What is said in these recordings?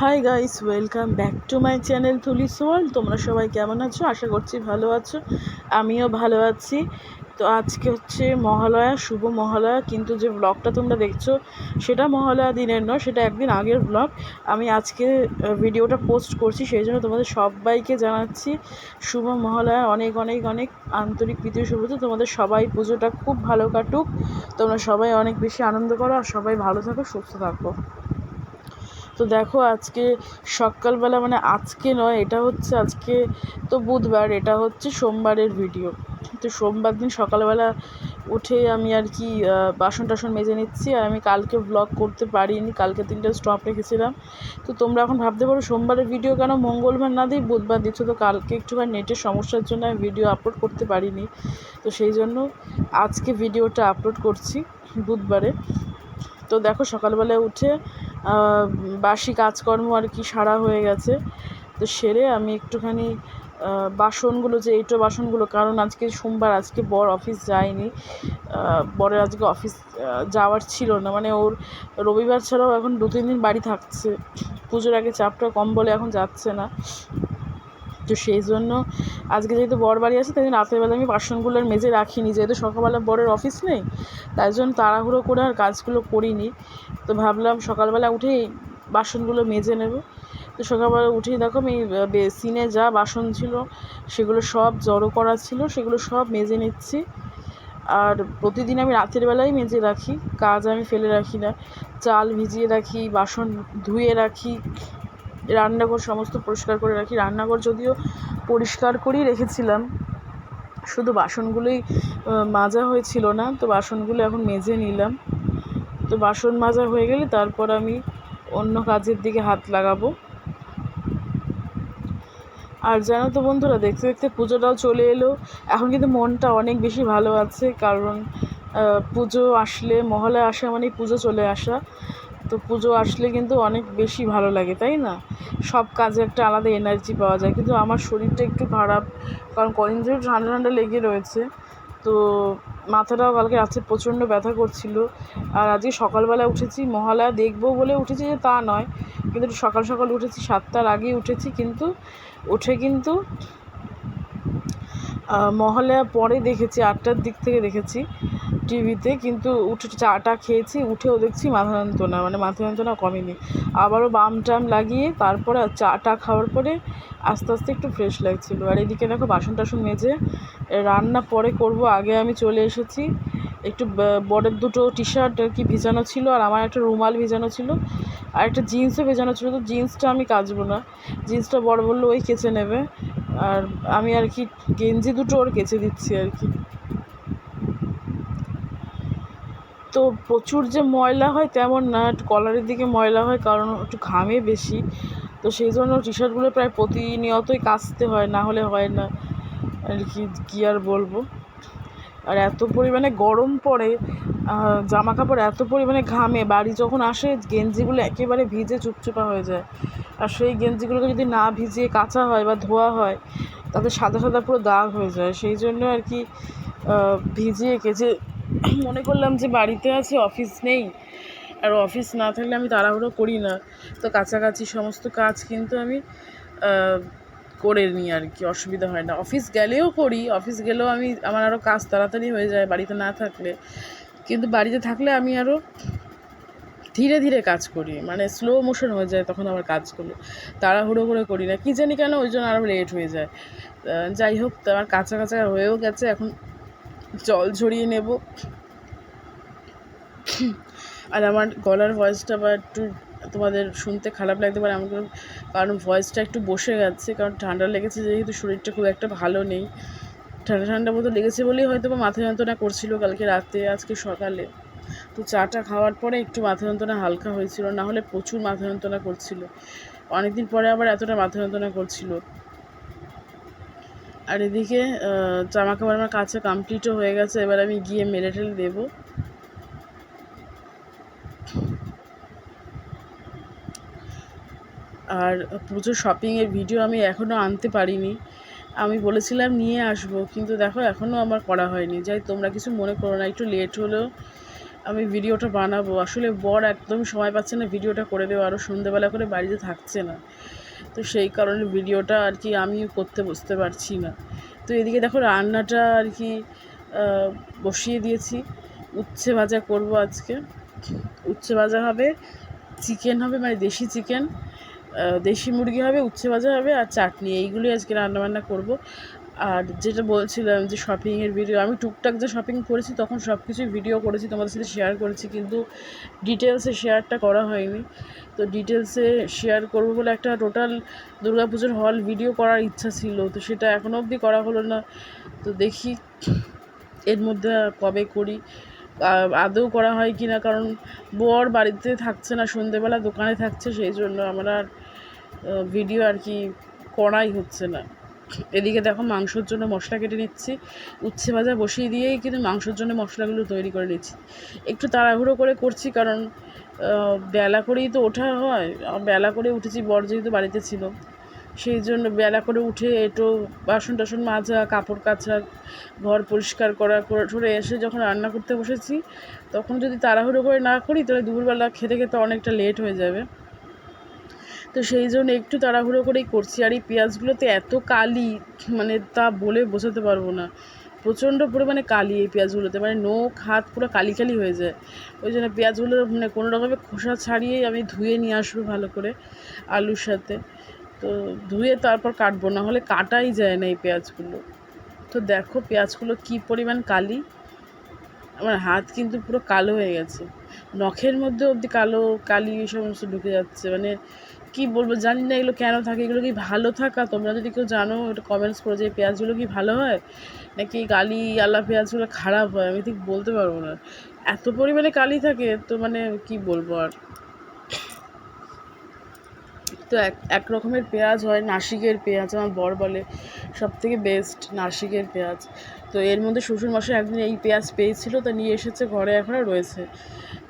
Hi guys welcome back to my channel Tulis world তোমরা সবাই কেমন আছো? আশা করছি ভালো আছো। আমিও ভালো আছি। তো আজকে হচ্ছে মহালয়া, শুভ মহালয়া। কিন্তু যে ব্লগটা তোমরা দেখছ, সেটা মহালয়া দিনের নয়, সেটা একদিন আগের ব্লগ আমি আজকে ভিডিওটা পোস্ট করছি, সেই জন্য তোমাদের সবাইকে জানাচ্ছি, শুভ মহালয়া। অনেক অনেক অনেক আন্তরিক প্রীতীয় শুভেচ্ছা। তোমাদের সবাই পুজোটা খুব ভালো কাটুক। তোমরা সবাই অনেক বেশি আনন্দ করো আর সবাই ভালো থাকো, সুস্থ থাকো। তো দেখো আজকে সকালবেলা মানে আজকে নয়, এটা হচ্ছে আজকে তো বুধবার, এটা হচ্ছে সোমবারের ভিডিও তো সোমবার দিন সকালবেলা উঠে আমি আর কি বাসন টাসন মেজে নিচ্ছি আর আমি কালকে ব্লগ করতে পারিনি, কালকে তিনটে স্টপ রেখেছিলাম। তো তোমরা এখন ভাবতে পারো সোমবারের ভিডিও কেন মঙ্গলবার না দিই, বুধবার দিচ্ছ, তো কালকে একটুখানি নেটের সমস্যার জন্য আমি ভিডিও আপলোড করতে পারিনি। তো সেই জন্য আজকে ভিডিওটা আপলোড করছি বুধবারে। তো দেখো সকালবেলায় উঠে বাসি কাজকর্ম আর কি সারা হয়ে গেছে। তো সেরে আমি একটুখানি বাসনগুলো যে এইটো বাসনগুলো, কারণ আজকে সোমবার, আজকে বর অফিস যায়নি। বরের আজকে অফিস যাওয়ার ছিল না। মানে ওর রবিবার ছাড়াও এখন দু তিন দিন বাড়ি থাকছে। পুজোর আগে চাপটা কম বলে এখন যাচ্ছে না। তো সেই জন্য আজকে যেহেতু বর বাড়ি আছে, তাই জন্য রাতের বেলা আমি বাসনগুলো আর মেজে রাখিনি। যেহেতু সকালবেলা বরের অফিস নেই, তাই জন্য তাড়াহুড়ো করে আর কাজগুলো করিনি। তো ভাবলাম সকালবেলা উঠেই বাসনগুলো মেজে নেব। তো সকালবেলা উঠেই দেখো আমি বেসিনে যা বাসন ছিল, সেগুলো সব জড়ো করা ছিল, সেগুলো সব মেজে নিচ্ছি। আর প্রতিদিন আমি রাতের বেলায় মেজে রাখি, কাজ আমি ফেলে রাখি না। চাল ভিজিয়ে রাখি, বাসন ধুয়ে রাখি রান্নাঘর সমস্ত পরিষ্কার করে রাখি। রান্নাঘর যদিও পরিষ্কার করেই রেখেছিলাম, শুধু বাসনগুলোই মাজা হয়েছিল না, তো বাসনগুলো এখন মেজে নিলাম। তো বাসন মাজা হয়ে গেলে তারপর আমি অন্য কাজের দিকে হাত লাগাবো। আর জানো তো বন্ধুরা, দেখতে দেখতে পুজোটাও চলে এলো। এখন কিন্তু মনটা অনেক বেশি ভালো আছে, কারণ পুজো আসলে মহলায় আসা মানেই পুজো চলে আসা। তো পুজো আসলে কিন্তু অনেক বেশি ভালো লাগে, তাই না? সব কাজে একটা আলাদা এনার্জি পাওয়া যায়। কিন্তু আমার শরীরটা একটু খারাপ, কারণ কদিন ধরে ঠান্ডা ঠান্ডা লেগে রয়েছে। তো মাথাটাও কালকে রাত্রে প্রচণ্ড ব্যথা করছিল। আর আজকে সকালবেলা উঠেছি, মহালয়া দেখব বলে উঠেছি যে তা নয়। কিন্তু সকাল সকাল উঠেছি, সাতটার আগেই উঠেছি। কিন্তু উঠে কিন্তু মহালয়া পরে দেখেছি, আটটার দিক থেকে দেখেছি। টিভিতে, কিন্তু উঠে চাটা খেয়েছি, উঠেও দেখছি মাথা যন্ত্রণা মানে মাথা যন্ত্রণা কমেনি। আবারও বাম টাম লাগিয়ে তারপরে চাটা খাওয়ার পরে আস্তে আস্তে একটু ফ্রেশ লাগছিল। আর এদিকে দেখো বাসন টাসন মেজে রান্না পরে করব, আগে আমি চলে এসেছি। একটু ব- বরের দুটো টি শার্ট আর কি ভিজানো ছিল, আর আমার একটা রুমাল ভিজানো ছিল, আর একটা জিন্সও ভেজানো ছিল। তো জিন্সটা আমি কাচবো না। জিন্সটা বড় বলল, ওই কেচে নেবে। আর আমি আর কি গেঞ্জি দুটো ওর কেচে দিচ্ছি আর কি। তো প্রচুর যে ময়লা হয় তেমন না, একটু কলারের দিকে ময়লা হয় কারণ একটু ঘামে বেশি। তো সেই জন্য টি শার্টগুলো প্রায় প্রতিনিয়তই কাচতে হয়, না হলে হয় না। আর কি, কী আর বলব? আর এত পরিমাণে গরম পড়ে জামা কাপড় এত পরিমাণে ঘামে, বাড়ি যখন আসে গেঞ্জিগুলো একেবারে ভিজে চুপচুপা হয়ে যায়। আর সেই গেঞ্জিগুলোকে যদি না ভিজিয়ে কাচা হয় বা ধোয়া হয়, তাতে সাদা সাদা পুরো দাগ হয়ে যায়। সেই জন্য আর কি ভিজিয়ে কেচে মনে করলাম যে বাড়িতে আছে, অফিস নেই। আর অফিস না থাকলে আমি তাড়াহুড়ো করি না। তো কাছাকাছি সমস্ত কাজ কিন্তু আমি করে নিই আর কি, অসুবিধা হয় না। অফিস গেলেও করি, অফিস গেলেও আমি, আমার আরও কাজ তাড়াতাড়ি হয়ে যায় বাড়িতে না থাকলে। কিন্তু বাড়িতে থাকলে আমি আরও ধীরে ধীরে কাজ করি মানে স্লো মোশন হয়ে যায় তখন আমার কাজগুলো। তাড়াহুড়ো করে করি না, কী জানি কেন ওই জন্য আরও লেট হয়ে যায়। যাই হোক, তো আমার কাঁচা হয়েও গেছে, এখন জল ঝরিয়ে নেব। আর আমার গলার ভয়েসটা বা একটু তোমাদের শুনতে খারাপ লাগতে পারে, আমাকে কারণ ভয়েসটা একটু বসে গেছে, কারণ ঠান্ডা লেগেছে যেহেতু শরীরটা খুব একটা ভালো নেই। ঠান্ডা ঠান্ডা মতো লেগেছে বলেই হয়তো বা মাথা যন্ত্রণা করছিল কালকে রাতে, আজকে সকালে। তো চাটা খাওয়ার পরে একটু মাথা যন্ত্রণা হালকা হয়েছিল না হলে প্রচুর মাথা যন্ত্রণা করছিল। অনেকদিন পরে আবার এতটা মাথা যন্ত্রণা করছিল। আর এদিকে জামা কাপড় আমার কাছে কমপ্লিটও হয়ে গেছে, এবার আমি গিয়ে মেলে টেলে দেবো। আর পুজোর শপিংয়ের ভিডিও আমি এখনও আনতে পারিনি। আমি বলেছিলাম নিয়ে আসব, কিন্তু দেখো এখনও আমার করা হয়নি। যাই, তোমরা কিছু মনে করো না, একটু লেট হলেও আমি ভিডিওটা বানাবো। আসলে বর একদম সময় পাচ্ছে না ভিডিওটা করে দেবো আরও সন্ধেবেলা করে বাড়িতে থাকছে না। তো সেই কারণে ভিডিওটা আর কি আমি করতে বুঝতে পারছি না। তো এদিকে দেখো রান্নাটা আর কি বসিয়ে দিয়েছি। উচ্ছে ভাজা করব আজকে। উচ্ছে ভাজা হবে, চিকেন হবে মানে দেশি চিকেন। দেশি মুরগি হবে, উচ্ছে ভাজা হবে আর চাটনি। এইগুলোই আজকে রান্নাবান্না করব। আর যেটা বলছিলাম যে শপিংয়ের ভিডিও আমি টুকটাক যে শপিং করেছি, তখন সব কিছুই ভিডিও করেছি, তোমাদের সাথে শেয়ার করেছি, কিন্তু ডিটেলসে শেয়ারটা করা হয়নি। তো ডিটেলসে শেয়ার করব বলে একটা টোটাল দুর্গাপুজোর হল ভিডিও করার ইচ্ছা ছিল, তো সেটা এখনও অবধি করা হলো না। তো দেখি এর মধ্যে কবে করি। আদৌ করা হয় কি না কারণ বর বাড়িতে থাকছে না, সন্ধেবেলা দোকানে থাকছে, সেই জন্য আমার আর ভিডিও আর কি করাই হচ্ছে না। এদিকে দেখো মাংসর জন্য মশলা কেটে নিচ্ছি, উচ্ছে ভাজা বসিয়ে দিয়েই কিন্তু মাংসর জন্য মশলাগুলো তৈরি করে নিচ্ছি। একটু তাড়াহুড়ো করে করছি কারণ বেলা করেই তো ওঠা হয় বেলা করে উঠেছি, বর যেহেতু বাড়িতে ছিল, সেই জন্য বেলা করে উঠে একটু বাসন টাসন মাজা, কাপড় কাচা, ঘর পরিষ্কার করা, করে এসে যখন রান্না করতে বসেছি, তখন যদি তাড়াহুড়ো করে না করি, তাহলে দুপুরবেলা খেতে খেতে অনেকটা লেট হয়ে যাবে। তো সেই জন্য একটু তাড়াহুড়ো করেই করছি। আর এই পেঁয়াজগুলোতে এত কালি মানে তা বলে বোঝাতে পারব না। প্রচণ্ড পরিমাণে কালি এই পেঁয়াজগুলোতে মানে নখ, হাত পুরো কালি কালি হয়ে যায়। ওই জন্য পেঁয়াজগুলো মানে কোনো রকমের খোসা ছাড়িয়েই আমি ধুয়ে নিয়ে আসব ভালো করে আলুর সাথে। তো ধুয়ে তারপর কাটবো না হলে কাটাই যায় না এই পেঁয়াজগুলো। তো দেখো পেঁয়াজগুলো কী পরিমাণ কালি। আমার হাত কিন্তু পুরো কালো হয়ে গেছে। নখের মধ্যে অবধি কালো, কালি এই সমস্ত ঢুকে যাচ্ছে। মানে কি বলব জানি না এগুলো কেন থাকে, এগুলো কি ভালো থাকা? তোমরা যদি কেউ জানো, একটু কমেন্টস করে যে পেঁয়াজগুলো কি ভালো হয়? নাকি কালি আলা পেঁয়াজগুলো খারাপ হয়? আমি ঠিক বলতে পারব না। এত পরিমাণে কালি থাকে, তো মানে কি বলব আর? তো এক এক রকমের পেঁয়াজ হয়, নাসিকের পেঁয়াজ, আমার বর বলে সব থেকে বেস্ট নাসিকের পেঁয়াজ। তো এর মধ্যে শ্বশুর শ্বশুরমশাই একদিন এই পেঁয়াজ পেয়েছিল, তো নিয়ে এসেছে, ঘরে এখনও রয়েছে।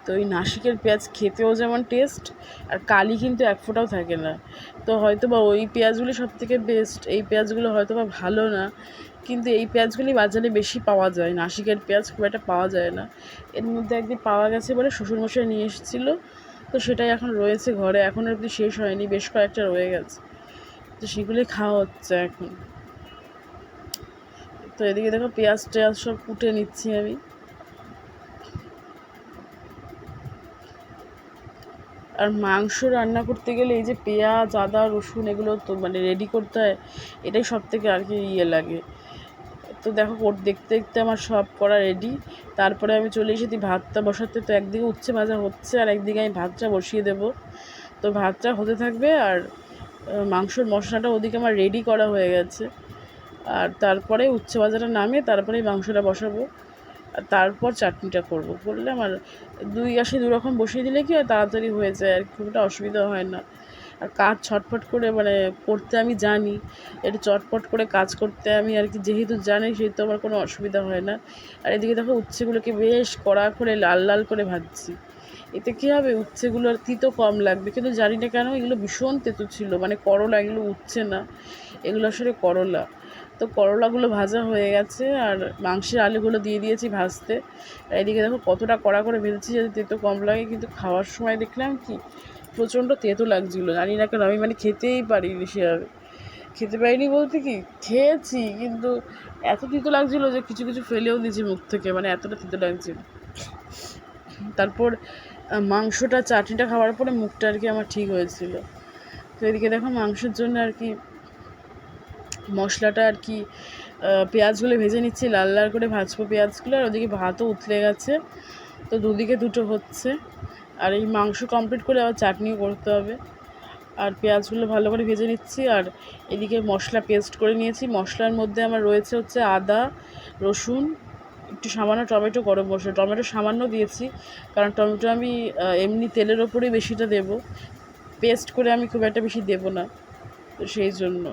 তো এই নাসিকের পেঁয়াজ খেতেও যেমন টেস্ট আর কালি কিন্তু এক ফোঁটাও থাকে না। তো হয়তো বা ওই পেঁয়াজগুলি সব থেকে বেস্ট এই পেঁয়াজগুলো হয়তো বা ভালো না, কিন্তু এই পেঁয়াজগুলি বাজারে বেশি পাওয়া যায়। নাসিকের পেঁয়াজ খুব একটা পাওয়া যায় না। এর মধ্যে একদিন পাওয়া গেছে বলে শ্বশুরমশাই নিয়ে এসেছিল, তো সেটাই এখন রয়েছে ঘরে, এখন অবধি শেষ হয়নি, বেশ কয়েকটা রয়ে গেছে। তো সেগুলি খাওয়া হচ্ছে এখন। তো এদিকে দেখো পেঁয়াজ টেয়াজ সব কুটে নিচ্ছি আমি। আর মাংস রান্না করতে গেলে এই যে পেঁয়াজ, আদা, রসুন এগুলো তো মানে রেডি করতে হয়, এটাই সব থেকে আর কি ইয়ে লাগে। তো দেখো ওর দেখতে দেখতে আমার সব করা রেডি তারপরে আমি চলে এসেছি ভাতটা বসাতে। তো একদিকে উচ্ছে ভাজা হচ্ছে আর একদিকে আমি ভাতটা বসিয়ে দেব। তো ভাতটা হতে থাকবে আর মাংসর মশলাটা ওদিকে আমার রেডি করা হয়ে গেছে। আর তারপরে উচ্ছে ভাজাটা নামিয়ে তারপরে মাংসটা বসাবো। তারপর চাটনিটা করব। করলে আমার দুই আসে দু রকম বসিয়ে দিলে কি হয়, তাড়াতাড়ি হয়ে যায় আর খুব একটা অসুবিধা হয় না। আর কাজ ছটফট করে মানে করতে আমি জানি, একটু চটপট করে কাজ করতে আমি আর কি যেহেতু জানি সেহেতু আমার কোনো অসুবিধা হয় না। আর এদিকে দেখো উচ্ছেগুলোকে বেশ কড়া করে লাল লাল করে ভাজছি। এতে কী হবে? উচ্ছেগুলোর তিতো কম লাগবে। কিন্তু জানি না কেন এগুলো ভীষণ তেতো ছিল মানে করলা এগুলো উঠছে না। এগুলো আসলে করলা। তো করলাগুলো ভাজা হয়ে গেছে আর মাংসের আলুগুলো দিয়ে দিয়েছি ভাজতে। আর এদিকে দেখো কতটা কড়া করে ভেজেছি যাতে তেতো কম লাগে, কিন্তু খাওয়ার সময় দেখলাম কি প্রচণ্ড তেতো লাগছিল। জানি না কেন, আমি মানে খেতেই পারিনি সেভাবে খেতে পারিনি বলতে কি, খেয়েছি, কিন্তু এত তিতো লাগছিল যে কিছু কিছু ফেলেও দিয়েছি মুখ থেকে মানে এতটা তিতো লাগছিল। তারপর মাংসটা, চাটনিটা খাওয়ার পরে মুখটা আর কি আমার ঠিক হয়েছিল। তো এদিকে দেখো মাংসের জন্য আর কি মশলাটা আর কি পেঁয়াজগুলো ভেজে নিচ্ছি, লাল লাল করে ভাজবো পেঁয়াজগুলো, আর ওদিকে ভাতও উতলে গেছে। তো দুদিকে দুটো হচ্ছে। আর এই মাংস কমপ্লিট করে আবার চাটনিও করতে হবে। আর পেঁয়াজগুলো ভালো করে ভেজে নিচ্ছি, আর এদিকে মশলা পেস্ট করে নিয়েছি। মশলার মধ্যে আমার রয়েছে হচ্ছে আদা, রসুন, একটু সামান্য টমেটো গরম মশলা। টমেটো সামান্য দিয়েছি, কারণ টমেটো আমি এমনি তেলের ওপরেই বেশিটা দেব। পেস্ট করে আমি খুব একটা বেশি দেবো না, তো সেই জন্য।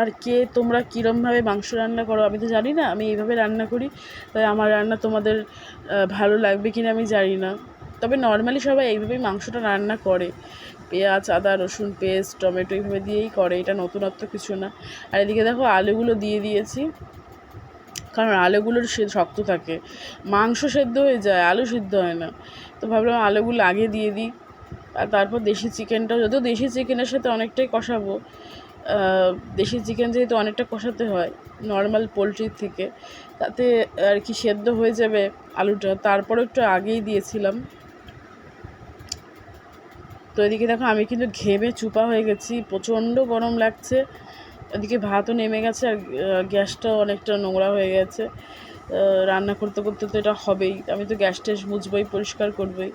আর কে, তোমরা কীরমভাবে মাংস রান্না করো, আমি তো জানি না, আমি এইভাবে রান্না করি, তাই আমার রান্না তোমাদের ভালো লাগবে কি না আমি জানি না। তবে নর্মালি সবাই এইভাবেই মাংসটা রান্না করে। পেঁয়াজ, আদা, রসুন, পেস্ট, টমেটো এইভাবে দিয়েই করে, এটা নতুনত্ব কিছু না। আর এদিকে দেখো আলুগুলো দিয়ে দিয়েছি, কারণ আলুগুলোর সে শক্ত থাকে। মাংস সেদ্ধ হয়ে যায়, আলু সিদ্ধ হয় না। তো ভাবলাম আলুগুলো আগে দিয়ে দিই। আর তারপর দেশি চিকেনটা যদিও দেশি চিকেনের সাথে অনেকটাই কষাবো দেশি চিকেন যেহেতু অনেকটা কষাতে হয় নর্মাল পোলট্রির থেকে, তাতে আর কি সেদ্ধ হয়ে যাবে আলুটা তারপরে একটু আগেই দিয়েছিলাম। তো এদিকে দেখো, আমি কিন্তু ঘেমে চুপা হয়ে গেছি, প্রচণ্ড গরম লাগছে, এদিকে ভাতও নেমে গেছে আর গ্যাসটাও অনেকটা নোংরা হয়ে গেছে। রান্না করতে করতে তো এটা হবেই। আমি তো গ্যাস ট্যাস মুছবই, পরিষ্কার করবই।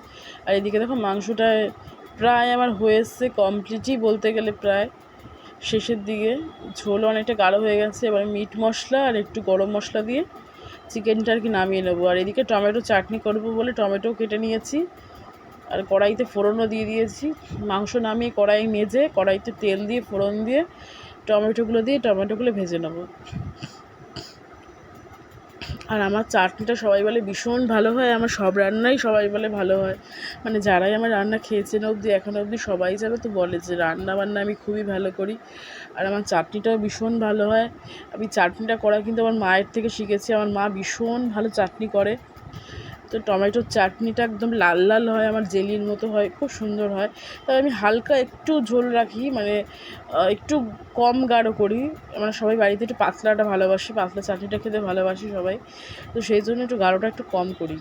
আর এদিকে দেখো, মাংসটা প্রায় আমার হয়েছে কমপ্লিটই বলতে গেলে প্রায় শেষের দিকে। ঝোল অনেকটা গাঢ় হয়ে গেছে। এবার মিট মশলা আর একটু গরম মশলা দিয়ে চিকেনটা আর কি নামিয়ে নেব। আর এদিকে টমেটো চাটনি করব বলে টমেটো কেটে নিয়েছি। আর কড়াইতে ফোড়নও দিয়ে দিয়েছি। মাংস নামিয়ে কড়াই মেজে কড়াইতে তেল দিয়ে, ফোড়ন দিয়ে টমেটোগুলো দিয়ে টমেটোগুলো ভেজে নেব। আর আমার চাটনিটা সবাই বলে ভীষণ ভালো হয়, আমার সব রান্নাই সবাই বলে ভালো হয়। মানে যারাই আমার রান্না খেয়েছেন অবধি, এখন অবধি সবাই যাবে তো বলে যে রান্না বান্না আমি খুবই ভালো করি। আর আমার চাটনিটাও ভীষণ ভালো হয়। আমি চাটনিটা করা কিন্তু আমার মায়ের থেকে শিখেছি, আমার মা ভীষণ ভালো চাটনি করে। তো টমেটোর চাটনিটা একদম লাল লাল হয়, আমার জেলির মতো হয়, খুব সুন্দর হয়। তবে আমি হালকা একটু ঝোল রাখি মানে একটু কম গাঢ় করি। মানে সবাই বাড়িতে একটু পাতলাটা ভালোবাসি, পাতলা চাটনিটা খেতে ভালোবাসি সবাই। তো সেই জন্য একটু গাঢ়টা একটু কম করি।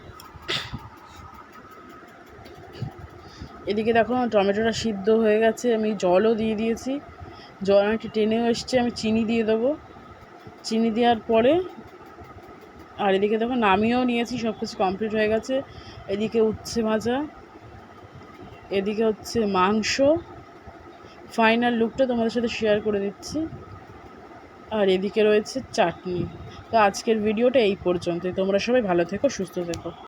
এদিকে দেখো আমার টমেটোটা সিদ্ধ হয়ে গেছে, আমি জলও দিয়ে দিয়েছি। জল আমি একটু টেনেও এসছে, আমি চিনি দিয়ে দেবো। চিনি দেওয়ার পরে আর এদিকে দেখো নামিয়েও নিয়েছি সব কিছু কমপ্লিট হয়ে গেছে। এদিকে উচ্ছে ভাজা, এদিকে হচ্ছে মাংস। ফাইনাল লুকটা তোমাদের সাথে শেয়ার করে দিচ্ছি। আর এদিকে রয়েছে চাটনি। তো আজকের ভিডিওটা এই পর্যন্তই। তোমরা সবাই ভালো থেকো, সুস্থ থেকো।